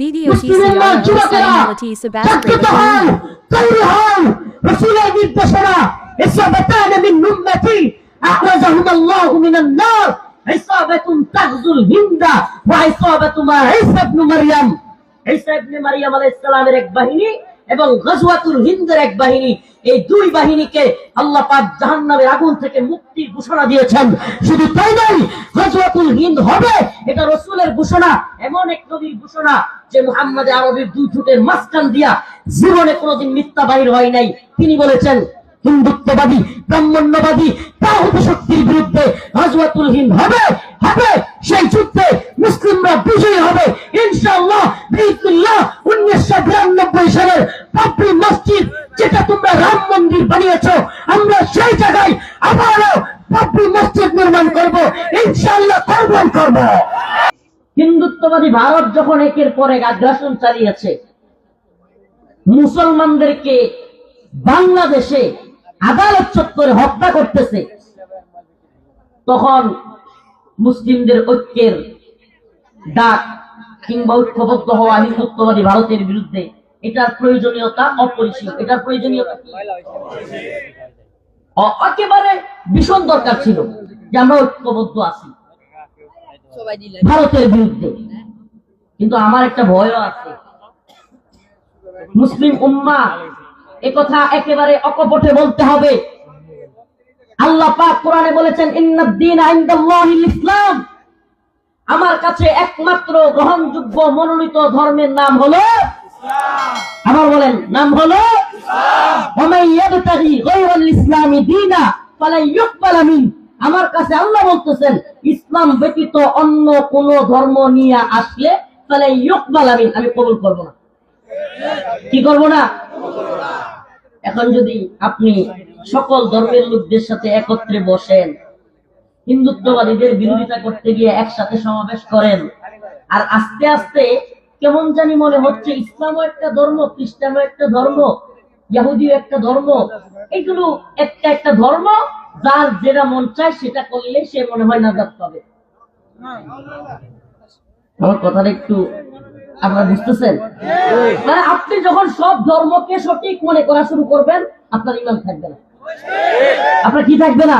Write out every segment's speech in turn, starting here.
মুসলিমের মা BDOTCR যুবকেরা Salinity Sebastian জাগ্রত হন তৈরি হন রসুলের নির্দেশনা ইসাবাতান উম্মতি আখরাজাহুম আল্লাহু মিনান নার ইসাবাতুন তাগজুল হিন্দা ওয়া ইসাবাতু মা ঈসা ইবনে মারইয়াম ঈসা ইবনে মারইয়াম আলাইহিস সালামের এক বাহিনী এবং গজওয়াতুল হিন্দের এক বাহিনী, এই দুই বাহিনীকে আল্লাহ পাক জাহান্নামের আগুন থেকে মুক্তির ঘোষণা দিয়েছেন। শুধু তাই নয়, গজওয়াতুল হিন্দ হবে, এটা রসুলের ঘোষণা, এমন এক নবীর ঘোষণা যে মুহাম্মদ আরবির দুই ঠোঁটের মাঝখান দিয়া জীবনে কোনোদিন মিথ্যা বাহির হয় নাই। তিনি বলেছেন, হিন্দুত্ববাদী, ব্রাহ্মণ্যবাদী, তাহুদ শক্তির বিরুদ্ধে গজওয়াতুল হিন্দ হবে হবে, সেই যুদ্ধে মুসলিমরা বিজয়ী হবে। ইনশাআল্লাহ বিইজনিল্লাহ উনিশশো বিরানব্বই সালের বাবরি মসজিদ যেটা তোমরা রাম মন্দির বানিয়েছো, আমরা সেই জায়গায় আবারও বাবরি মসজিদ নির্মাণ করব, ইনশাআল্লাহ করব করব। হিন্দুত্ববাদী ভারত যখন একের পর এক আগ্রাসন চালিয়েছে, মুসলমানদেরকে বাংলাদেশে আদালত চত্বরে হত্যা করতেছে, তখন মুসলিমদের ঐক্যের ডাক কিংবা ঐক্যবদ্ধ হওয়া হিন্দুত্ববাদী ভারতের বিরুদ্ধে এটার প্রয়োজনীয়তা অপরিসীম। এটার প্রয়োজনীয়তা একেবারে ভীষণ দরকার ছিল যে আমরা ঐক্যবদ্ধ আছি। ভারতের বিরুদ্ধে। কিন্তু আমার একটা ভয়ও আছে। মুসলিম উম্মা একথা একেবারে অকপটে বলতে হবে। আল্লাহ পাক কোরআনে বলেছেন ইন্নাদ্দিন ইনদাল্লাহিল ইসলাম। আমার কাছে একমাত্র গ্রহণযোগ্য মনোনীত ধর্মের নাম হলো আবার বলেন, নাম হলো? আমার কাছে আল্লাহ বলতেছেন, ইসলাম ব্যতীত অন্য কোন ধর্ম নিয়ে আসলে ফালা ইউকবালা মিন আমি কবুল করব না। কি করব না? এখন যদি আপনি সকল ধর্মের লোকদের সাথে একত্রে বসেন, হিন্দুত্ববাদীদের বিরোধিতা করতে গিয়ে একসাথে সমাবেশ করেন, আর আস্তে আস্তে কেমন জানি মনে হচ্ছে ইসলামও একটা ধর্ম, খ্রিস্টানও একটা ধর্ম ইহুদিও একটা ধর্ম। এগুলো একটা একটা ধর্ম, যার যেটা মন চায় সেটা করলে সে মনে হয় নাজাত পাবে। আমার কথাটা একটু আপনারা বুঝতেছেন? মানে আপনি যখন সব ধর্মকে সঠিক মনে করা শুরু করবেন, আপনার ইমান থাকবে না। আপনার কি থাকবে না?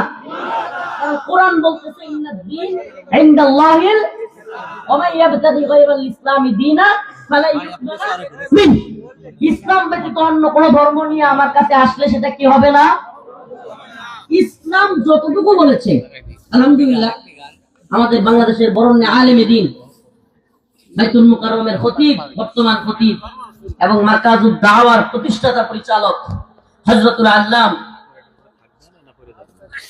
কোরআন বলতেছে ওয়া মান ইয়াবতাগি গায়রাল দীনা ফালা ইউকবালা ইসলাম ব্যতীত অন্য কোন ধর্ম নিয়ে আমার কাছে আসলে সেটা কি হবে না? ইসলাম যতটুকু বলেছে, আলহামদুলিল্লাহ, আমাদের বাংলাদেশের বরণ্যে আলেমে দিন, বাইতুল মুকাররমের খতিব, বর্তমান খতিব, এবং মার্কাজুদ দাওয়ার প্রতিষ্ঠাতা পরিচালক হযরতুল আল্লাম,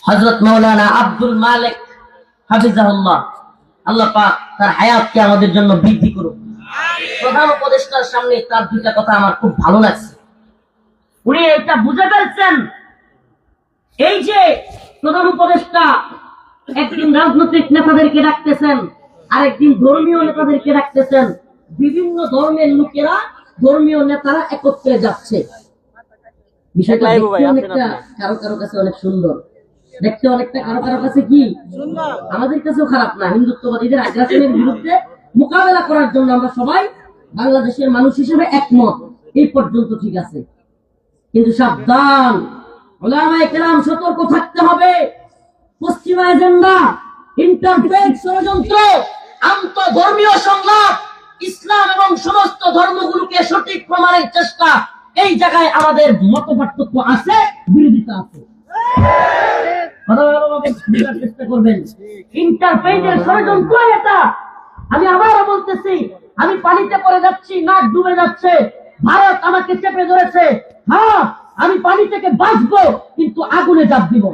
হযরত মাওলানা আব্দুল মালিক হাফিজাহুল্লাহ। আল্লাহ পাক তার হায়াতকে আমাদের জন্য বৃদ্ধি করুক। প্রধান উপদেষ্টার সামনে তার দুইটা কথা আমার খুব ভালো লাগছে। উনি এটা বুঝে ফেলছেন। এই যে প্রধান উপদেষ্টা একদিন রাজনৈতিক নেতাদেরকে ডাকতেছেন আরেকদিন ধর্মীয় নেতাদেরকে ডাকতেছেন বিভিন্ন ধর্মের লোকেরা ধর্মীয় নেতারা একত্রে যাচ্ছে। বিষয়টা কারও কারও কাছে অনেক সুন্দর। দেখতে অনেকটা কারও কারও কাছে কি? আমাদের কাছেও খারাপ না, হিন্দুত্ববাদীদের আগ্রাসনের বিরুদ্ধে মোকাবেলা করার জন্য আমরা সবাই বাংলাদেশের মানুষ হিসেবে একমত। এই পর্যন্ত ঠিক আছে। কিন্তু সাবধান। সতর্ক থাকতে হবে। পশ্চিমা এজেন্ডা ষড়যন্ত্র সংলাপ ইসলাম এবং সমস্ত ধর্মগুলোকে সঠিক প্রমাণের চেষ্টা, এই জায়গায় আমাদের মত পার্থক্য আছে, বিরোধিতা আছে। আমি আবারও বলতেছি, আমি পানিতে যাচ্ছি, নাক ডুবে যাচ্ছে। ভারত আমাকে চেপে ধরেছে। হ্যাঁ আমি পানি থেকে বাঁচবো, কিন্তু আগুনে দিব।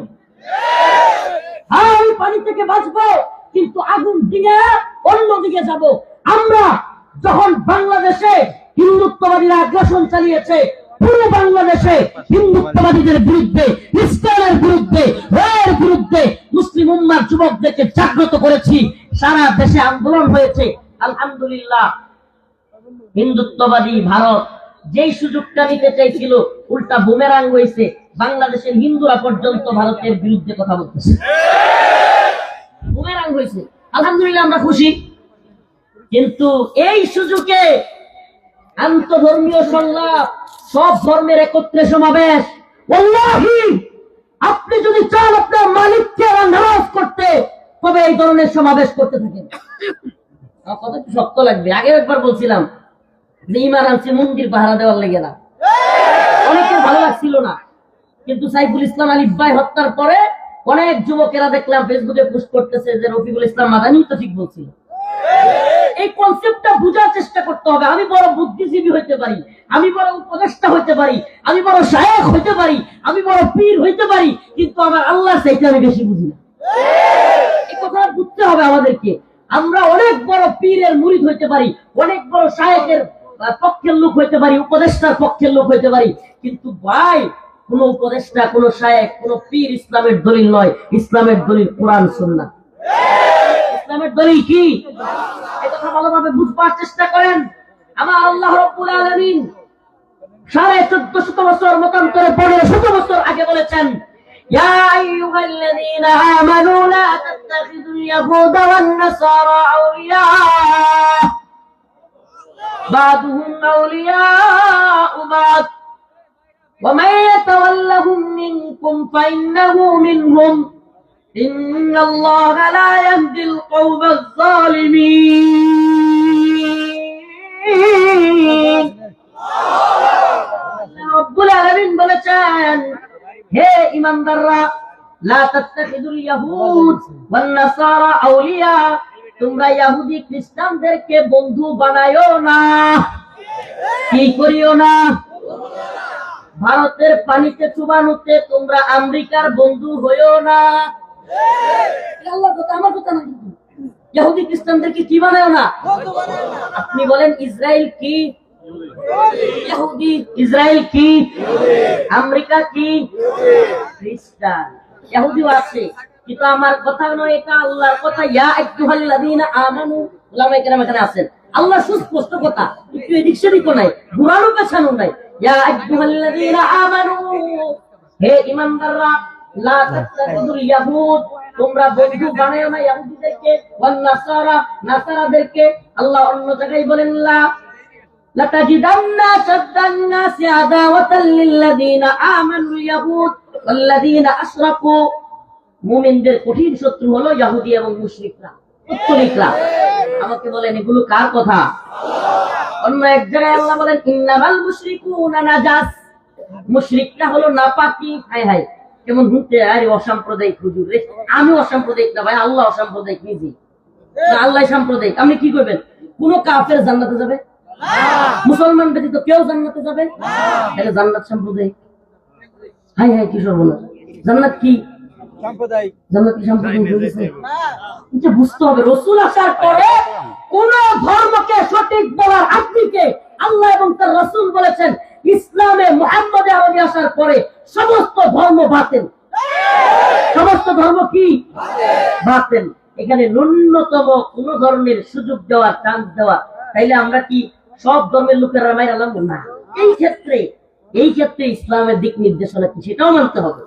হ্যাঁ আমি পানি থেকে বাঁচবো, কিন্তু আগুন দিয়ে অন্যদিকে যাব। আমরা যখন বাংলাদেশে হিন্দুত্ববাদীরা আগ্রাসন চালিয়েছে, পুরো বাংলাদেশে হিন্দুত্ববাদীদের বিরুদ্ধে ইসলামের বিরুদ্ধে যুবকদেরকে জাগ্রত করেছি। সারা দেশে আন্দোলন হয়েছে। আলহামদুলিল্লাহ। হিন্দুত্ববাদী ভারত যেই সুযোগটা নিতে চাইছিল, উল্টা বুমেরাং হয়েছে। বাংলাদেশের হিন্দুরা পর্যন্ত ভারতের বিরুদ্ধে কথা বলতেছে। বুমেরাং হয়েছে। আলহামদুলিল্লাহ আমরা খুশি। কিন্তু এই সুযোগে আন্তধর্মীয় সংলাপ, সব ধর্মের একত্রে সমাবেশ। আপনি যদি চান আপনার মালিককে নারাজ করতে তবে এই ধরনের সমাবেশ করতে থাকেন। কথা একটু শক্ত লাগবে। আগে একবার বলছিলাম, যে ইমান আনছে মন্দির পাহারা দেওয়ার লেগে না। অনেকের ভালো লাগছিল না। কিন্তু সাইফুল ইসলাম আলী ভাই হত্যার পরে অনেক যুবকেরা দেখলাম ফেসবুকে পোস্ট করতেছে যে রফিকুল ইসলাম মাদানি তো ঠিক বলছিল। এই কনসেপ্টটা বোঝার চেষ্টা করতে হবে। আমি বড় বুদ্ধিজীবী হইতে পারি আমি বড় উপদেষ্টা হইতে পারি আমি বড় শায়ক হইতে পারি আমি বড় পীর হইতে পারি কিন্তু আমার আল্লাহ চাইতে আমি বেশি বুঝি না। এই কথাটা বুঝতে হবে আমাদেরকে। আমরা অনেক বড় পীরের মুরিদ হইতে পারি অনেক বড় আহ, পক্ষের লোক হইতে পারি উপদেষ্টার পক্ষের লোক হইতে পারি কিন্তু ভাই কোন উপদেষ্টা কোন শায়েক কোন পীর ইসলামের দলিল নয়। ইসলামের দলিল কোরআন সুন্নাহ। ইসলামের দলিল কি এই কথা ভালোভাবে বুঝবার চেষ্টা করেন আমার আল্লাহ রব্বুল আলামিন সাড়ে চোদ্দ শত বছর মতান্তরে পনেরো শত বছর আগে বলেছেন يا أيها الذين آمنوا لا تتخذوا اليهود والنصارى أولياء بعضهم أولياء بعض ومن يتولهم منكم فإنه منهم إن الله لا يهدي القوم الظالمين রব্বুল আলামিন বলেছেন হে ইমানদাররা লা তাত্তাখিদুল ইয়াহুদ ওয়ান নাসারা আউলিয়া তোমরা ইহুদি খ্রিস্টানদেরকে বন্ধু বানায়ো না কি করিও না ভারতের পানিতে চুবানোতে তোমরা আমেরিকার বন্ধু হইও না এটা কিন্তু। ইহুদি খ্রিস্টানদেরকে কি বানায়ো না আপনি বলেন, ইসরায়েল কি? ইহুদি, ইসরায়েল কি? আমেরিকা কি? খ্রিস্টান। আছে, কিন্তু আমার কথা নয়, এটা আল্লাহর কথা। ইয়া আইয়ুহাল্লাযীনা আমানু, উলামায়ে কেরাম এখানে আছেন। আল্লাহ সুস্পষ্ট কথা, একটু এদিক সেদিকও নাই, ঘুরানো পেছানো নাই। ইয়া আইয়ুহাল্লাযীনা আমানু, হে ঈমানদাররা লা তাত্তাখিদুল ইয়াহুদ তোমরা বন্ধু বানায়ো না ইহুদিদেরকে ওয়ান নাসারা নাসারাদেরকে আল্লাহ অন্য জায়গায় বলেন লা لتجدن أشد الناس عداوة للذين آمنوا اليهود والذين أشركوا মুমিনদের কঠিন শত্রু হলো ইহুদি এবং মুশরিকরা উত্তরিকরা আমাকে বলেন এগুলো কার কথা অন্য এক জায়গায় আল্লাহ বলেন ইন্নামাল মুশরিকুনা নাজাস মুশরিকরা হলো নাপাকি হাই হাই কেমন হুঁতে আরে অসাম্প্রদায়িক হুজুর রে আমি অসাম্প্রদায়িক না ভাই আল্লাহ অসাম্প্রদায়িক নিজে আল্লাহ সাম্প্রদায়িক। আপনি কি করবেন? কোন কাফের জান্নাতে যাবে? মুসলমান ব্যতীত কেউ জান্নাতে যাবে? এটা জান্নাত সাম্প্রদায়িক। হাই হাই কি সর্বনাশ। জান্নাত কি? সাম্প্রদায়িক। জান্নাত কি সাম্প্রদায়িক? এটা বুঝতে হবে রসুল আসার পরে কোন ধর্মকে সঠিক বলার আপনিকে আল্লাহ এবং তার রসুল বলেছেন ইসলামে মোহাম্মদে পরে সমস্ত ধর্ম বাতিল। সমস্ত ধর্ম কি? বাতিল। এখানে ন্যূনতম কোন ধর্মের সুযোগ দেওয়া চান্স দেওয়া তাইলে আমরা কি সব ধর্মের লোকেরা মাই আলাম? না। এই ক্ষেত্রে এই ক্ষেত্রে ইসলামের দিক নির্দেশনা কি? সেটাও মানতে হবে।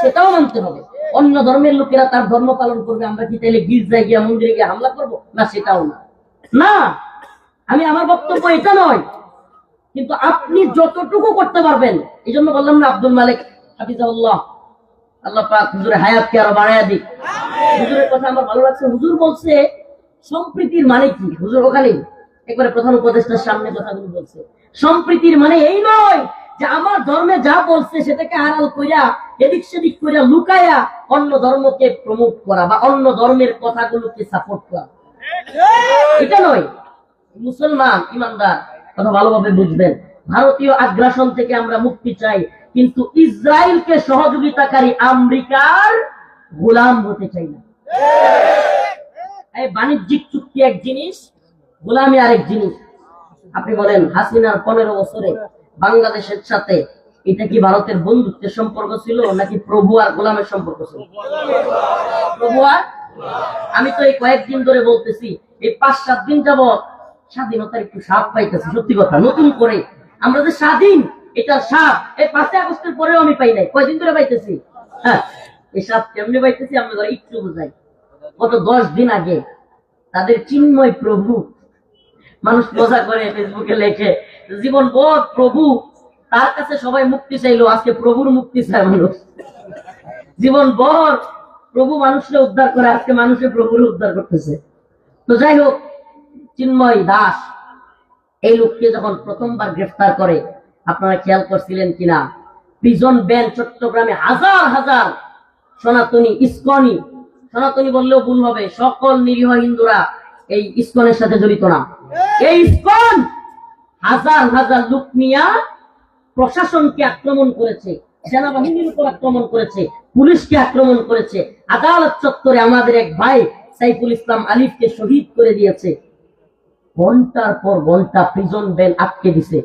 সেটাও মানতে হবে। অন্য ধর্মের লোকেরা তার ধর্ম পালন করবে, আমরা কি তাইলে গির্জায় গিয়া মন্দিরে গিয়ে হামলা করব? না, সেটাও না। না, আমি আমার বক্তব্য এটা নয় কিন্তু আপনি যতটুকু করতে পারবেন এই জন্য বললাম না আব্দুল মালিক হাফিজাউল্লাহ আল্লাহ পাক হুজুরের হায়াতকে আরও বাড়াইয়া দিক। হুজুরের কথা আমার ভালো লাগছে। হুজুর বলছে সম্প্রীতির মানে কি? হুজুর ওখানে একবারে প্রধান উপদেষ্টার সামনে কথাগুলো বলছে। সম্প্রীতির মানে এই নয় যে আমার ধর্মে যা বলছে সেটাকে আড়াল কইরা এদিক সেদিক কইরা লুকায়া অন্য ধর্মকে প্রমোট করা বা অন্য ধর্মের কথাগুলোকে সাপোর্ট করা। এটা নয়। মুসলমান ইমানদার কথা ভালোভাবে বুঝবেন। ভারতীয় আগ্রাসন থেকে আমরা মুক্তি চাই কিন্তু ইসরায়েলকে সহযোগিতাকারী আমেরিকার গোলাম হতে চাই না। এই বাণিজ্যিক চুক্তি এক জিনিস গোলামি আরেক জিনিস। আপনি বলেন হাসিনার পনেরো বছরে বাংলাদেশের সাথে এটা কি ভারতের বন্ধুত্বের সম্পর্ক ছিল নাকি প্রভু আর গোলামের সম্পর্ক ছিল? প্রভু আর? আমি তো এই কয়েকদিন ধরে বলতেছি এই পাঁচ সাত দিন যাবৎ স্বাধীনতার একটু স্বাদ পাইতেছি, সত্যি কথা। নতুন করে। আমরা যে স্বাধীন, এটা স্বাদ। এই পাঁচই আগস্টের পরেও আমি পাই নাই। কয়দিন ধরে পাইতেছি? হ্যাঁ এই স্বাদ কেমনি পাইতেছি আমি ধরো একটু বোঝাই। গত দশ দিন আগে তাদের চিন্ময় প্রভু, মানুষ মজা করে ফেসবুকে লেখে, জীবন বোধ, প্রভু। তার কাছে সবাই মুক্তি চাইলো, আজকে প্রভুর মুক্তি চায় মানুষ। জীবন ভর প্রভু মানুষকে উদ্ধার করে, আজকে মানুষের প্রভুর উদ্ধার করতেছে। তো যাই হোক চিন্ময় দাস। এই লোককে যখন প্রথমবার গ্রেফতার করে, আপনারা খেয়াল করছিলেন কিনা? প্রিজন ব্যান চট্টগ্রামে হাজার হাজার সনাতনী ইস্কনি। সনাতনী বললেও ভুল হবে, সকল নিরীহ হিন্দুরা এই ইস্কনের সাথে জড়িত না। এই ইস্কন হাজার হাজার লোক নিয়া প্রশাসনকে আক্রমণ করেছে, সেনাবাহিনীর উপর আক্রমণ করেছে, পুলিশকে আক্রমণ করেছে, আদালত চত্বরে আমাদের এক ভাই সাইফুল ইসলাম আলিফকে শহীদ করে দিয়েছে। ঘণ্টার পর ঘণ্টা প্রিজন বেল আটকে দিছে।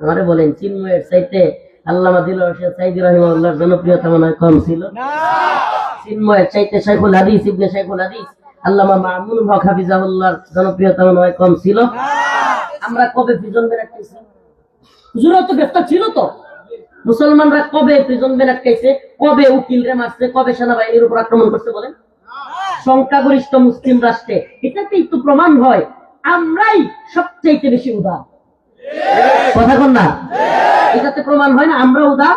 আমারে বলেন চিন্ময়ের চাইতে আল্লামা দিল সাইদি রহিমাল্লাহর জনপ্রিয়তা মনে হয় কম ছিল। চিন্ময়ের চাইতে শাইখুল হাদিস ইবনে শাইখুল হাদিস আল্লামা মামুন হক হাফিজাহুল্লাহর জনপ্রিয়তা মনে হয় কম ছিল। আমরা কবে প্রিজন বেল আটকেছি হুজুরা তো গ্রেফতার ছিল তো। মুসলমানরা কবে প্রিজন বেল আটকাইছে? কবে উকিলরে মারছে? কবে সেনাবাহিনীর উপর আক্রমণ করছে বলেন? সংখ্যাগরিষ্ঠ মুসলিম রাষ্ট্রে। এটাতেই তো প্রমাণ হয়। আমরাই সবচাইতে বেশি উদার। কথা কন না? এটাতে প্রমাণ হয় না, আমরা উদার?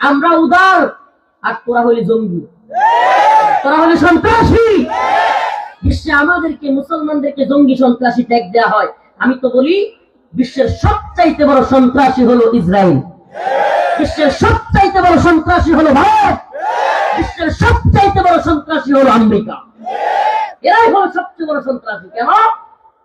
আমরা উদার, আর তোরা হইলে জঙ্গি। তোরা হলে সন্ত্রাসী। বিশ্বে আমাদেরকে, মুসলমানদেরকে জঙ্গি সন্ত্রাসী ট্যাগ দেওয়া হয়। আমি তো বলি, বিশ্বের সবচাইতে বড় সন্ত্রাসী হলো ইসরায়েল। বিশ্বের সবচাইতে বড় সন্ত্রাসী হলো ভারত। বিশ্বের সবচাইতে বড় সন্ত্রাসী হলো আমেরিকা। এরাই হলো সবচেয়ে বড় সন্ত্রাসী। কেন?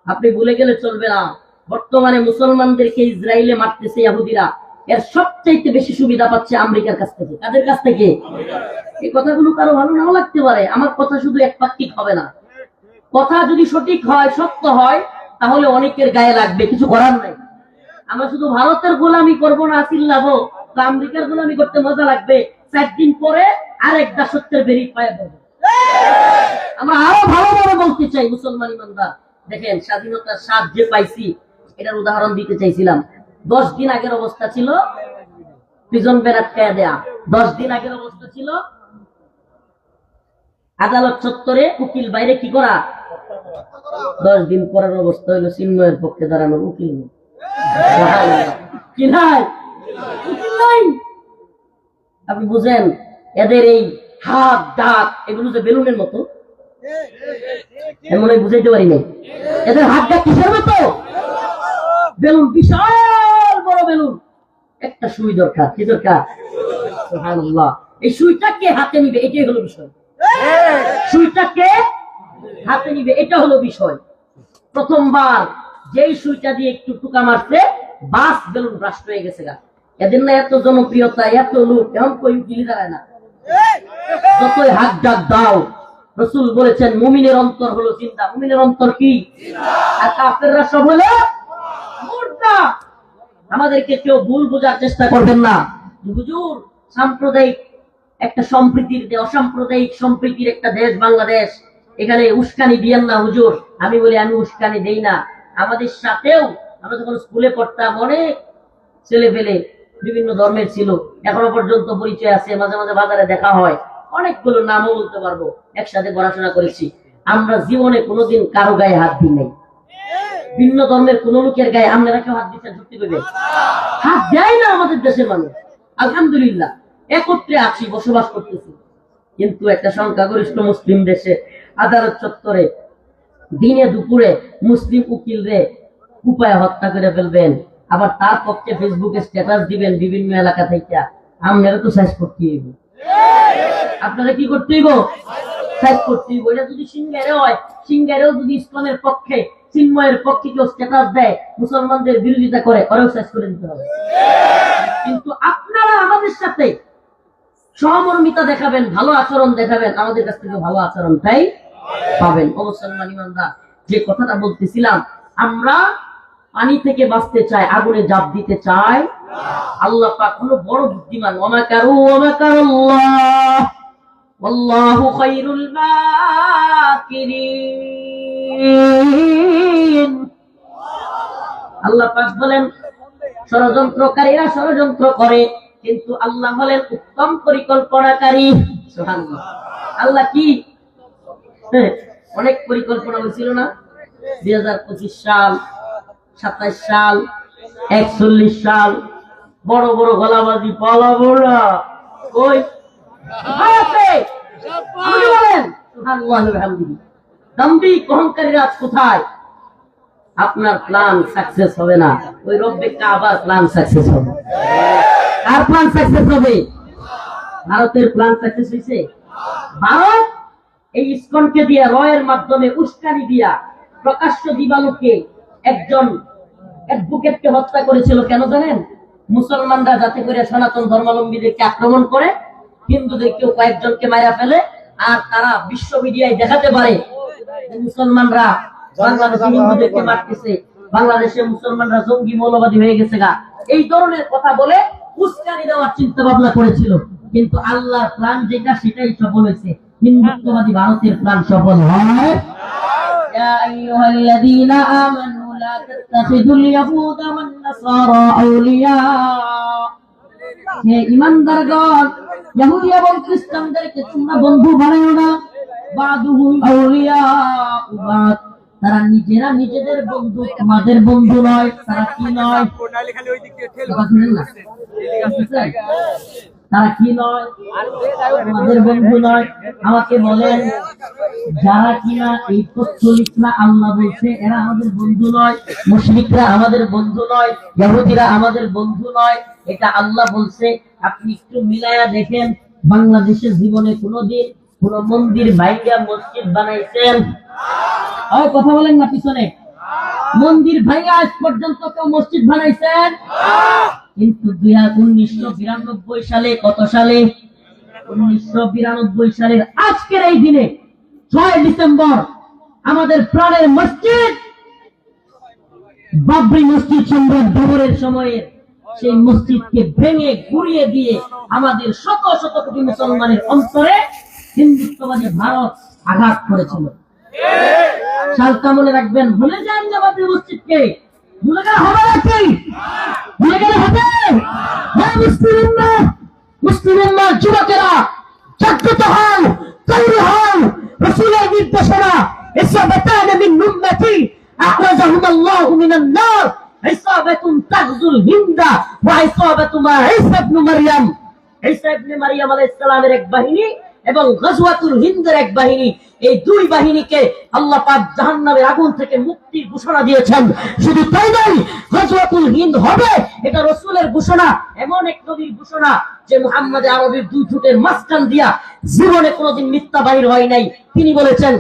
আপনি ভুলে গেলে চলবে না। বর্তমানে মুসলমানদেরকে ইসরায়েলে মারতেছে ইহুদিরা এর সবচাইতে বেশি সুবিধা পাচ্ছে আমেরিকার কাছ থেকে। কাদের কাছ থেকে? এই কথাগুলো কারও ভালো নাও লাগতে পারে। আমার কথা শুধু এক পাক্ষিক হবে না। কথা যদি সঠিক হয়, সত্য হয়, তাহলে অনেকের গায়ে লাগবে। কিছু করার নাই। আমরা শুধু ভারতের গোলামি করব না চিল্লাবো তো আমেরিকার গোলামি করতে মজা লাগবে। চার দিন পরে আরেক দাসত্বের বেরিয়ে পায়ে আমরা আরও ভালোভাবে বলতে চাই মুসলমান ইমানদার। দেখেন, স্বাধীনতার স্বাদ যে পাইছি, এটার উদাহরণ দিতে চাইছিলাম। দশ দিন আগের অবস্থা ছিল প্রিজন বেড়াত খেয়ে দেয়া। দশ দিন আগের অবস্থা ছিল আদালত চত্বরে উকিল বাইরে কি করা? দশ দিন পরের অবস্থা হইল চিন্ময়ের পক্ষে দাঁড়ানোর উকিল। কি নাই? আপনি বুঝেন, এদের এই হাত ডাক এগুলো যে বেলুনের মতো। এমন বুঝাইতে পারি নাই। এদের হাত ডাক কিসের মতো? বেলুন, বিশাল বড় বেলুন। একটা সুই দরকার, কি দরকার? এই সুইটাকে হাতে নিবে? এটাই হলো বিষয়। সুইটাকে হাতে নিবে? এটা হলো বিষয়। প্রথমবার যেই সুইটা দিয়ে একটু টুকা মারছে, বাস বেলুন ব্রাস্ট হয়ে গেছে গা। এদের না এত জনপ্রিয়তা, এত লোক এখন কই গিলি দাঁড়ায় না। যতই হাত ডাক দাও রসুল বলেছেন মুমিনের অন্তর হলো চিন্তা মুমিনের অন্তর কি? আর কাফেররা সব হলো মুর্দা। আমাদেরকে কেউ ভুল বোঝার চেষ্টা করবেন না। হুজুর সাম্প্রদায়িক একটা সম্প্রীতির অসাম্প্রদায়িক সম্প্রীতির একটা দেশ বাংলাদেশ। এখানে উস্কানি দিয়েন না হুজুর। আমি বলি আমি উস্কানি দেই না। আমাদের সাথেও আমরা যখন স্কুলে পড়তাম অনেক ছেলে পেলে বিভিন্ন ধর্মের ছিল। এখনও পর্যন্ত পরিচয় আছে মাঝে মাঝে বাজারে দেখা হয়। অনেকগুলো নামও বলতে পারব, একসাথে পড়াশোনা করেছি। আমরা জীবনে কোনোদিন কারও গায়ে হাত দিই নাই। ভিন্ন ধর্মের কোন লোকের গায়ে আপনারা কেউ হাত দিচ্ছেন, সত্যি করবে হাত দেয় না আমাদের দেশের মানুষ। আলহামদুলিল্লাহ, একত্রে আছি, বসবাস করতেছি। কিন্তু একটা সংখ্যাগরিষ্ঠ মুসলিম দেশে, আদালত চত্বরে, দিনে দুপুরে মুসলিম উকিল রে উপায় হত্যা করে ফেলবেন। আবার তার পক্ষে ফেসবুকে স্ট্যাটাস দিবেন বিভিন্ন এলাকা থেকে। আপনারা তো শেষ করতে আপনারা কি করতে হইব শেষ করতে হইব এটা যদি হয় যদি ইসলামের পক্ষে, চিন্ময়ের পক্ষে কেউ স্ট্যাটাস দেয়, মুসলমানদের বিরোধিতা করে, ওরাও করে দিতে হবে। কিন্তু আপনারা আমাদের সাথে সহমর্মিতা দেখাবেন, ভালো আচরণ দেখাবেন, আমাদের কাছ থেকে ভালো আচরণটাই পাবেন। ও মুসলমান যে কথাটা বলতেছিলাম, আমরা পানি থেকে বাঁচতে চায় আগুনে জাপ দিতে চাই আল্লাহ পাক হলো বড় বুদ্ধিমান। ওয়াল্লাহু খায়রুল মাকিরিন। আল্লাহ পাক বলেন ষড়যন্ত্রকারীরা ষড়যন্ত্র করে কিন্তু আল্লাহ বলেন উত্তম পরিকল্পনাকারী। সুবহানাল্লাহ। আল্লাহ কি? হ্যাঁ, অনেক পরিকল্পনা হয়েছিল না? দুই হাজার পঁচিশ সাল সাতাইশ সাল, একচল্লিশ সাল, বড় বড় গলাবাজি, পালা বড়া ওই কোথায়? আপনার প্ল্যান সাকসেস হবে না। ওই প্ল্যান সাকসেস হবে। সাকসেস হবে? ভারতের প্ল্যান সাকসেস হয়েছে ভারত এই ইস্কনকে দিয়া, রয়ের মাধ্যমে উস্কানি দিয়া, প্রকাশ্য দিবালোকে একজন অ্যাডভোকেটকে হত্যা করেছিল কেন জানেন? মুসলমানরা যাতে করে সনাতন ধর্মাবলম্বীদেরকে আক্রমণ করে হিন্দুদেরকেও কয়েকজনকে মারা ফেলে আর তারা বিশ্ব মিডিয়ায় দেখাতে পারে মুসলমানরা বাংলাদেশে হিন্দুদেরকে মারতেছে বাংলাদেশে মুসলমানরা জঙ্গি মৌলবাদী হয়ে গেছে গা। এই ধরনের কথা বলে উস্কানি দেওয়ার চিন্তা ভাবনা করেছিল। কিন্তু আল্লাহর প্ল্যান যেটা সেটাই সফল হয়েছে হিন্দুত্ববাদী ভারতের প্ল্যান সফল হয়। يا أيها الذين آمنوا لا تتخذوا اليهود والنصارى أولياء হে ইমানদারগণ ইহুদি এবং খ্রিস্টানদেরকে তোমরা বন্ধু বানাইও না বাদুহুম আউলিয়া বাদ তারা নিজেরা নিজেদের বন্ধু তোমাদের বন্ধু নয় তারা কি নয় তারা কি নয়? আমাদের বন্ধু নয়। আমাকে বলেন, যারা কিনা এই তথ্য লিখনা আল্লাহ বলছে, এরা আমাদের বন্ধু নয়। মুশরিকরা আমাদের বন্ধু নয়। ইহুদিরা আমাদের বন্ধু নয়। এটা আল্লাহ বলছে। আপনি একটু মিলায়া দেখেন, বাংলাদেশের জীবনে কোনোদিন কোন মন্দির ভাইয়া মসজিদ বানাইছেন? কথা বলেন না পিছনে। মন্দির ভাইয়া আজ পর্যন্ত কেউ মসজিদ বানাইছেন? কিন্তু দুই উনিশশো বিরানব্বই সালে কত সালে? উনিশশো বিরানব্বই সালের আজকের এই দিনে ছয় ডিসেম্বর আমাদের প্রাণের মসজিদ বাবরি মসজিদ সম্রাট বাবরের সময়ে সেই মসজিদকে ভেঙে ঘুরিয়ে দিয়ে আমাদের শত শত কোটি মুসলমানের অন্তরে হিন্দুত্ববাদী ভারত আঘাত করেছিল। সালটা মনে রাখবেন ভুলে যান না বাবরি মসজিদকে। ভুলে গেলে হবে নাকি? ভুলে গেলে হবে? হ্যাঁ মুসলিম মুসলিম যুবকেরা, জাগ্রত হন তৈরি হন রসুলের নির্দেশনা ইসাবাতান মিন উম্মতি আখরাজাহুম আল্লাহু মিনান নার ইসাবাতুন তাগজুল হিন্দা, ওয়া ইসাবাতু মা ঈসা ইবনে মারইয়াম ঈসা ইবনে মারইয়াম আলাইহিস সালামের এক বাহিনী এবং গজওয়াতুল হিন্দের এক বাহিনী, এই দুই বাহিনীকে আল্লাহ পাক জাহান্নামের আগুন থেকে মুক্তির ঘোষণা দিয়েছেন। শুধু তাই নয়, গজওয়াতুল হিন্দ হবে, এটা রসুলের ঘোষণা, এমন এক নবীর ঘোষণা যে মুহাম্মদ আরবির দুই ঠোঁটের মাঝখান দিয়া জীবনে কোনোদিন মিথ্যা বাহির হয় নাই। তিনি বলেছেন,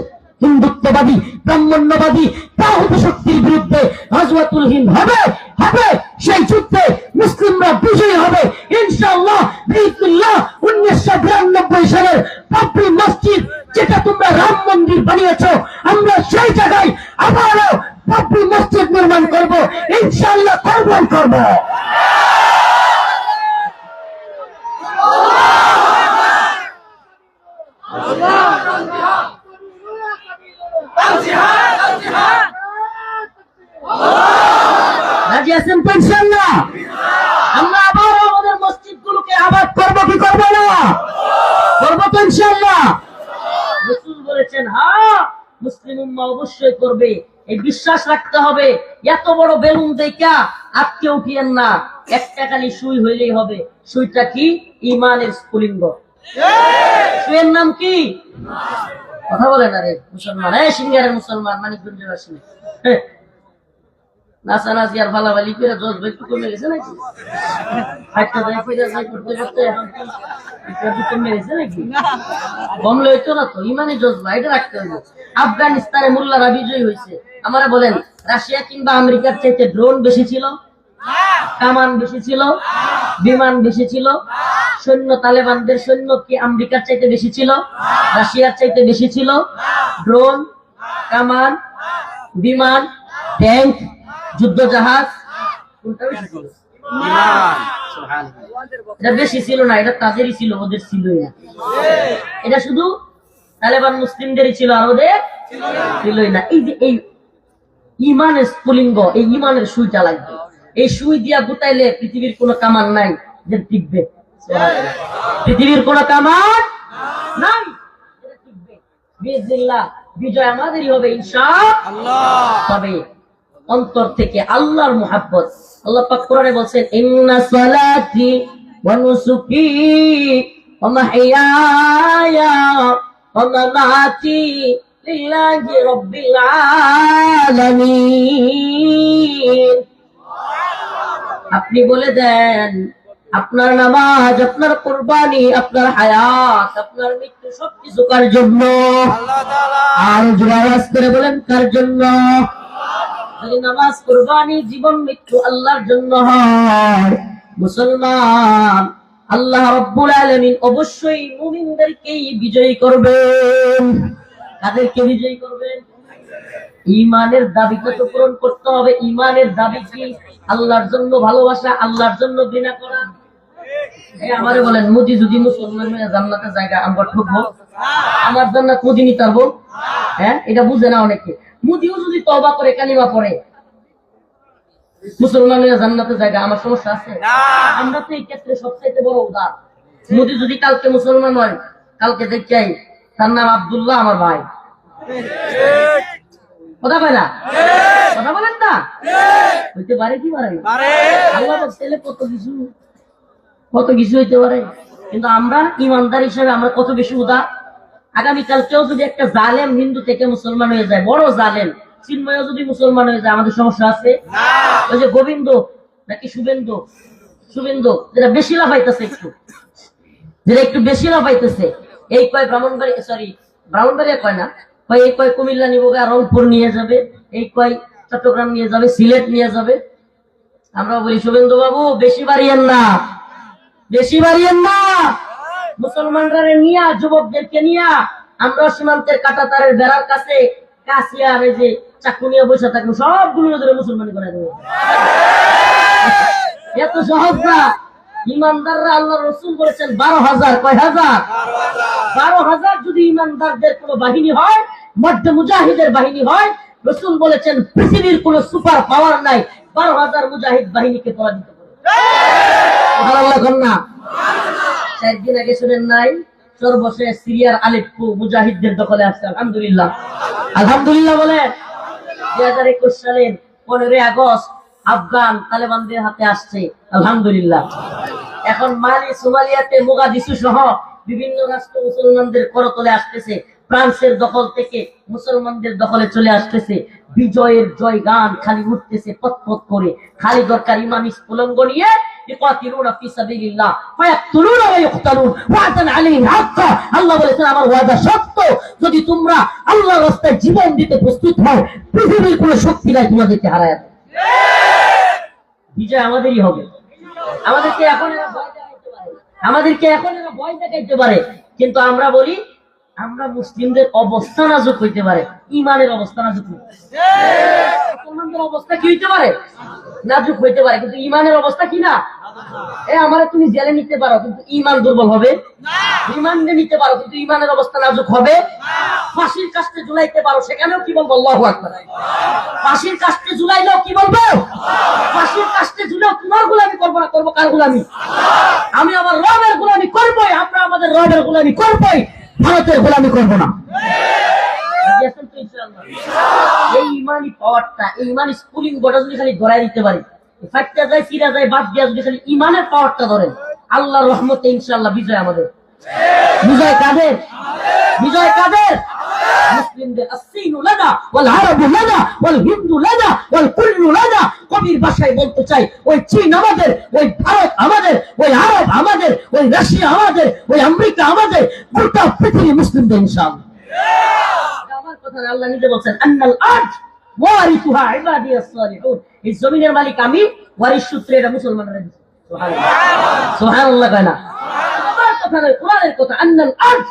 হিন্দুত্ববাদী, ব্রাহ্মণ্যবাদী তাহুত শক্তির বিরুদ্ধে গজওয়াতুল হিন্দ হবে হবে। সেই যুদ্ধে মুসলিমরা বিজয়ী হবে। ইনশাআল্লাহ উনিশশো বিরানব্বই সালের বাবরি মসজিদ, যেটা তোমরা রাম মন্দির বানিয়েছ, আমরা সেই জায়গায় আবারও বাবরি মসজিদ নির্মাণ করব। ইনশাআল্লাহ করব। করব রাজি আছেন তো ইনশাআল্লাহ আমরা আবারও আমাদের মসজিদগুলোকে আবাদ করব, কি করব না? করব তো ইনশাআল্লাহ রসুল বলেছেন হ্যাঁ মুসলিম উম্মা অবশ্যই করবে। এই বিশ্বাস রাখতে হবে। এত বড় বেলুন দেখা উঠিয়েন না। একটা খালি সুই হইলেই হবে। সুইটা কি? ইমানের স্ফুলিঙ্গ। সুয়ের নাম কি? কথা বলে না রে, মুসলমান। এই সিঙ্গারের মুসলমান, মানিকগঞ্জের হ্যাঁ নাচানাচি আর ভালাভালি করে একটু কমে গেছে নাকি? না তো আফগানিস্তানে মোল্লারা বিজয়ী হয়েছে আমারা বলেন, রাশিয়া কিংবা আমেরিকার চাইতে ড্রোন বেশি ছিল? কামান বেশি ছিল? বিমান বেশি ছিল? সৈন্য তালেবানদের সৈন্য কি আমেরিকার চাইতে বেশি ছিল? রাশিয়ার চাইতে বেশি ছিল? ড্রোন কামান, বিমান ট্যাঙ্ক যুদ্ধ জাহাজ? ছিল? এটা বেশি ছিল না এটা তাদেরই ছিল ওদের ছিলই না। এটা শুধু তালেবান মুসলিমদেরই ছিল আর ওদের ছিলই না। এই যে এই ইমানের স্ফুলিঙ্গ এই ইমানের সুইটা লাগবে। এই সুই দিয়া গুতাইলে পৃথিবীর কোনো কামান নাই যে টিকবে। পৃথিবীর কোনো কামান নাই বিজয় আমাদেরই হবে ইনশা তবে অন্তর থেকে আল্লাহর মোহাব্বত। আল্লাহ পাক কোরআনে বলছেন ইন্না সালাতি ওয়া নুসুকি ওয়া মাহইয়ায়া ওয়া মামাতি লিল্লাহি রাব্বিল আলামিন। আপনি বলে দেন আপনার নামাজ আপনার কোরবানি আপনার হায়াত আপনার মৃত্যু সবকিছু কার জন্য? আর জোরে আওয়াজ করে বলেন কার জন্য? যদি নামাজ কোরবানি জীবন মৃত্যু আল্লাহর জন্য হয়। মুসলমান, আল্লাহ রব্বুল আলামিন অবশ্যই মুমিনদেরকেই বিজয়ী করবেন। কাদেরকে বিজয়ী করবেন? ইমানের দাবিটা তো পূরণ করতে হবে? ইমানের দাবি কি? আল্লাহর জন্য ভালোবাসা, আল্লাহর জন্য ঘৃণা করা? আমারে বলেন, মুদি যদি মুসলমান হয়ে জান্নাতে জায়গা আমরা ঠকবো, আমার জান্নাত মুদি নিতে হ্যাঁ এটা বুঝে না অনেকে। মুদিও যদি তবা করে কালিমা পড়ে। মুসলমান হয়ে জান্নাতে জায়গা আমার সমস্যা আছে। আমরা তো এই ক্ষেত্রে সবচাইতে বড় উদার। মুদি যদি কালকে মুসলমান হয় কালকে দেখাই তার নাম আব্দুল্লাহ আমার ভাই। কথা কয় না? কথা বলেন না? হইতে পারে কি পারে আল্লাহ ছেলে কত কিছু কত কিছু হইতে পারে। কিন্তু আমরা ইমানদার হিসেবে আমরা কত বেশি উদার? আগামীকাল কেউ যদি একটা জালেম হিন্দু থেকে মুসলমান হয়ে যায় বড় জালেম চিন্ময় যদি মুসলমান হয়ে যায় আমাদের সমস্যা আছে? ওই যে গোবিন্দ নাকি শুভেন্দু? শুভেন্দু যেটা বেশি লাফাইতেছে একটু। যেটা একটু বেশি লাফাইতেছে। এই কয় ব্রাহ্মণবাড়ি সরি ব্রাহ্মণবাড়িয়া কয় না? কয় এই কয় কুমিল্লা নিব রংপুর নিয়ে যাবে এই কয় চট্টগ্রাম নিয়ে যাবে সিলেট নিয়ে যাবে। আমরা বলি শুভেন্দু বাবু বেশি বাড়িয়েন না। বেশি বাড়িয়েন না। মুসলমানরা যুবকদেরকে আমরা সীমান্তের বেড়ার কাছে যে চাকু নিয়ে বসে থাকব, সবগুলো ধরে মুসলমান করে দেবো। এত সহজ না। ইমানদাররা আল্লাহ রসুল বারো হাজার, কয় হাজার? বারো হাজার যদি ইমানদারদের কোন বাহিনী হয় মধ্য মুজাহিদের বাহিনী হয়, রসুল বলেছেন, পৃথিবীর কোন সুপার পাওয়ার নাই, বারো হাজার মুজাহিদ বাহিনীকে পরাজিত করে না। চার দিন আগে শুনেন নাই, সর্বশেষ সিরিয়ার আলেপ্পো মুজাহিদদের দখলে আসছে আলহামদুলিল্লাহ। আলহামদুলিল্লাহ বলে, দুই হাজার একুশ সালের পনেরোই আগস্ট আফগান তালেবানদের হাতে আসছে, আলহামদুলিল্লাহ। এখন মালি, সোমালিয়াতে মোগাদিসু সহ বিভিন্ন রাষ্ট্র মুসলমানদের করতলে আসতেছে ফ্রান্সের দখল থেকে মুসলমানদের দখলে চলে আসতেছে। বিজয়ের জয় গান খালি উঠতেছে পথপত করে। খালি দরকার ইমাম ইসলঙ্গ নিয়ে তোমরা আল্লাহ জীবন প্রস্তুত কোন শক্তি বিজয় আমাদেরই হবে। আমাদেরকে এখন আমাদেরকে এখন ভয় দেখাইতে পারে। কিন্তু আমরা বলি আমরা মুসলিমদের অবস্থা নাজুক হইতে পারে। ইমানের অবস্থা নাজুক। মুসলমানদের অবস্থা কি হইতে পারে? নাজুক হইতে পারে, কিন্তু ইমানের অবস্থা কি না? এ, আমারে তুমি জেলে নিতে পারো, কিন্তু ইমান দুর্বল হবে? ইমান নিতে পারো, কিন্তু ইমানের অবস্থা নাজুক হবে? ফাঁসির কাস্টে ঝুলাইতে পারো, সেখানেও কি বলব? আল্লাহ আকবার। ফাঁসির কাস্টে ঝুলাইলেও কি বলব? ফাঁসির কাস্টে ঝুলেও তোমার গুলামি করব না, করব কার গুলামি? আমি আমার রবের গুলামি করবোই, আমরা আমাদের রবের গুলামি করবোই। ভারতের গোলামি করব না? এই ইমানি পাওয়ারটা এই ইমানি স্কুলিং গোটা যদি খালি ধরাই দিতে পারি ফাইটটা যায় সিরা যায় বাদ দিয়া যদি খালি ইমানের পাওয়ারটা ধরেন আল্লাহর রহমতে ইনশাআল্লাহ বিজয় আমাদের। বিজয় কাদের? বিজয় কাদের? মুসলিমদের আসিনু লানা ওয়াল আরবু লানা ওয়াল হিন্দু লানা ওয়াল কুল্লু লানা কবির ভাষায় বলতে চাই ওই চীন আমাদের ওই ভারত আমাদের ওই আরব আমাদের ওই রাশিয়া আমাদের ওই আমেরিকা আমাদের গোটা পৃথিবী মুসলিমদের ইনশাআল্লাহ এটা আমার কথা না, আল্লাহ নিজে বলছেন আন্নাল আরদ ওয়ারিসুহা ইবাদিয়াস সালিহুন এই জমিনের মালিক আমি ওয়ারিস সূত্রে এটা মুসলমানরা দিছে সুবহানাল্লাহ। সুবহানাল্লাহ কয় না? আমার কথা নয় কোরআনের কথা আন্নাল আরদ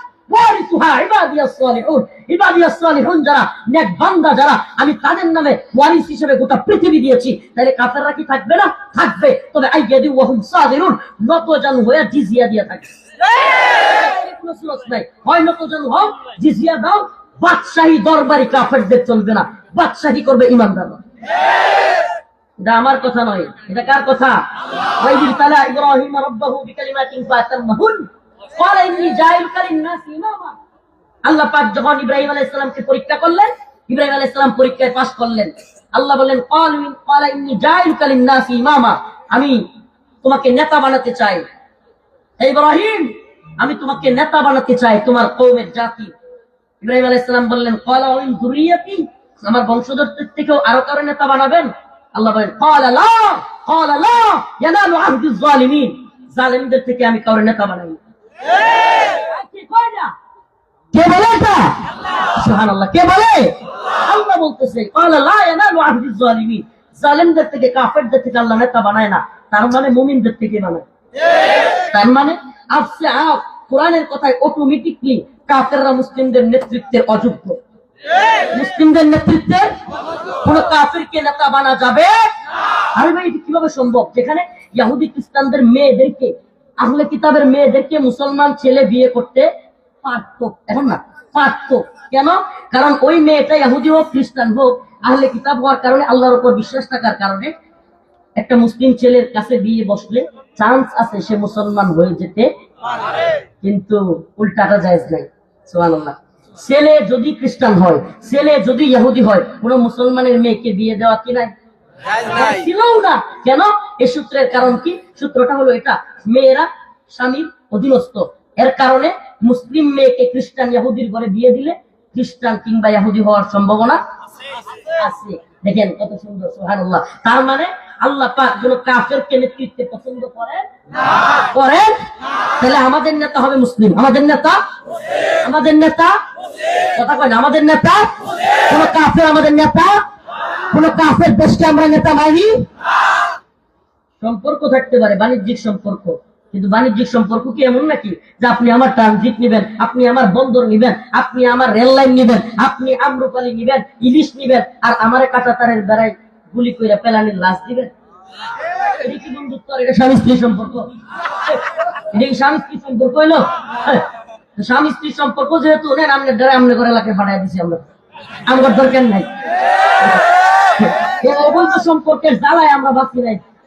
আমি তাদের নামে ওয়ারিস হিসেবে গোটা পৃথিবী দিয়েছি তাহলে কি থাকবে না? থাকবে। তবে হয়ে জিজিয়া দিয়ে জান হও জিজিয়া দাও বাদশাহী দরবারি কাফেরদের চলবে না বাদশাহী করবে ইমানদাররা। এটা আমার কথা নয়, এটা কার কথা? তালা ইব্রাহিম বিকালিমাতিন আল্লাহ পাক যখন ইব্রাহিম আলাইহিস সালামকে পরীক্ষা করলেন, ইব্রাহিম আলাইহিস সালাম পরীক্ষায় পাস করলেন। আল্লাহ বলেন "ক্বালু ইন- ক্বালা ইন্নী জাইলুকা লিন-নাসি ইমামা। আমি তোমাকে নেতা বানাতে চাই। ইব্রাহিম, আমি তোমাকে নেতা বানাতে চাই তোমার কওমের জাতি। ইব্রাহিম বললেন আমার বংশধর থেকেও আরও কারও নেতা বানাবেন? আল্লাহ বলেন জালিমিন। জালিমদের থেকে আমি কারও নেতা বানাই। কি বলে এটা? সুবহানাল্লাহ কে বলে? আল্লাহ বলতেছে জালিমদের থেকে কাফেরদের থেকে আল্লাহ নেতা বানায় না। তার মানে মুমিনদের থেকে বানায়। তার মানে আফসে আপ কোরআনের কথায় অটোমেটিকলি কাফেররা মুসলিমদের নেতৃত্বের অযোগ্য। মুসলিমদের নেতৃত্বে কোন কাফেরকে নেতা বানা যাবে আরে ভাই এটা কীভাবে সম্ভব? যেখানে ইয়াহুদি খ্রিস্টানদের মেয়েদেরকে আহলে কিতাবের মেয়েদেরকে মুসলমান ছেলে বিয়ে করতে পারত এখন না পারত। কেন? কারণ ওই মেয়েটা ইহুদি হোক খ্রিস্টান হোক আহলে কিতাব হওয়ার কারণে আল্লাহর উপর বিশ্বাস থাকার কারণে একটা মুসলিম ছেলের কাছে বিয়ে বসলে চান্স আছে সে মুসলমান হয়ে যেতে কিন্তু উল্টাটা জায়েজ নাই সুবহানাল্লাহ। ছেলে যদি খ্রিস্টান হয় ছেলে যদি ইহুদি হয় কোন মুসলমানের মেয়েকে বিয়ে দেওয়া কি নাই। ছিলও না। কেন? এই সূত্রের কারণ কি? সূত্রটা হলো এটা। মেয়েরা স্বামীর অধীনস্থ। এর কারণে মুসলিম মেয়েকে খ্রিস্টান ইহুদির ঘরে বিয়ে দিলে খ্রিস্টান কিংবা ইহুদি হওয়ার সম্ভাবনা আছে। দেখেন কত সুন্দর, সুবহানাল্লাহ। তার মানে আল্লাহ পাক কোন কাফেরকে নেতৃত্বে পছন্দ করেন। করেন? তাহলে আমাদের নেতা হবে মুসলিম। আমাদের নেতা? আমাদের নেতা? কথা কয় আমাদের নেতা? কোন কাফের আমাদের নেতা? কোন কাফের দেশকে আমরা নেতা মানি? সম্পর্ক থাকতে পারে, বাণিজ্যিক সম্পর্ক। কিন্তু বাণিজ্যিক সম্পর্ক কি এমন নাকি? যে আপনি আমার ট্রানজিট নিবেন, আপনি আমার বন্দর নিবেন, আপনি আমার রেল লাইন নিবেন, আপনি আম্রপালি নিবেন, ইলিশ নিবেন, আর আমার কাটাতারের বেড়ায় গুলি কইরা পেলানির লাশ দিবেন? স্বামী স্ত্রী সম্পর্ক? স্বামী স্ত্রী স্বামী সম্পর্ক যেহেতু করে আমরা। আমার আমরা বাঁচি নাই।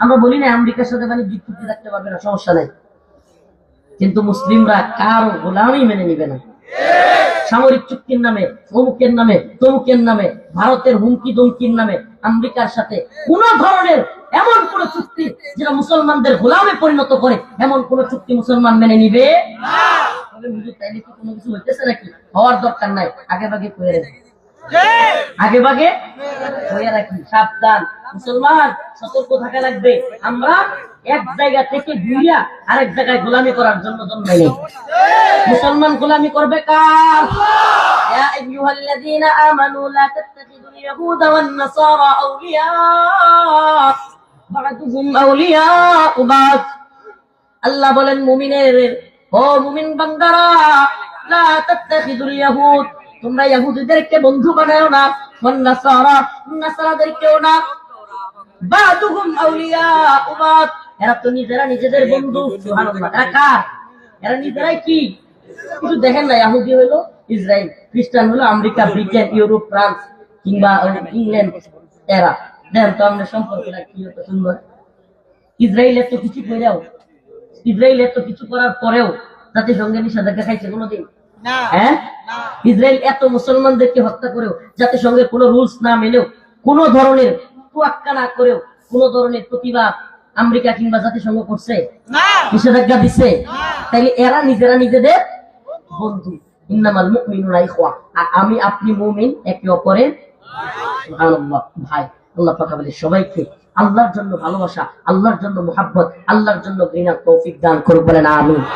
আমরা বলি না আমেরিকার সাথে বাণিজ্যিক চুক্তি রাখতে পারবে না, সমস্যা নাই। কিন্তু মুসলিমরা কারও গোলামি মেনে নিবে না। সামরিক চুক্তির নামে অমুকের নামে, তমুকের নামে, ভারতের হুমকি দমকির নামে আমেরিকার সাথে কোন ধরনের এমন কোন চুক্তি যেটা মুসলমানদের গোলামে পরিণত করে, এমন কোন চুক্তি মুসলমান মেনে নিবে তাইলে কি কোনো কিছু হইতেছে নাকি? হওয়ার দরকার নাই, আগে ভাগে কয়ে রাখি। আগে ভাগে হয়ে রাখি, সাবধান। মুসলমান সতর্ক থাকা লাগবে আমরা এক জায়গা থেকে ঘুরিয়া আরেক জায়গায় গোলামি করার জন্য জন্মাইনি মুসলমান গোলামি করবে কার يا أيها الذين آمنوا لا تتخذوا اليهود والنصارى أولياء بعضهم أولياء بعض আল্লাহ বলেন মুমিনের ও মুমিন বান্দারা লা তাত্তাখিদুল ইয়াহুদ তোমরা ইহুদিদেরকে বন্ধু বানাও না ওয়ান নাসারা নাসারাদেরকেও না বাদুহুম আউলিয়া উবাদ। এরা তো নিজেরা নিজেদের বন্ধু সুবহানাল্লাহ। এরা কার? এরা নিজেরাই কি? কিছু দেখেন না ইহুদি হলো ইসরায়েল। খ্রিস্টান হলো আমেরিকা ব্রিটেন ইউরোপ ফ্রান্স কিংবা ইংল্যান্ড এরা। দেখেন তো আমাদের সম্পর্কটা কি হতো সুন্দর। ইসরায়েল এত কিছু করেও ইসরায়েল এত কিছু করার পরেও জাতিসংঘের নিষেধাজ্ঞা খাইছে কোনোদিন। হ্যাঁ? ইসরায়েল এত মুসলমানদেরকে হত্যা করেও জাতিসংঘের কোনো রুলস না মেলেও কোন ধরনের তোয়াক্কা না করেও কোন ধরনের প্রতিবাদ আমেরিকা কিংবা জাতিসংঘ করছে? নিষেধাজ্ঞা দিছে? তাইলে এরা নিজেরা নিজেদের বন্ধু। ইন্নামাল মুমিনুনা ইখওয়া। আর আমি আপনি মুমিন একে অপরের সুবহানাল্লাহ ভাই। আল্লাহ পাক আমাদের সবাইকে আল্লাহর জন্য ভালোবাসা আল্লাহর জন্য মোহাব্বত আল্লাহর জন্য ঘৃণা তৌফিক দান করুক বলেন আমিন।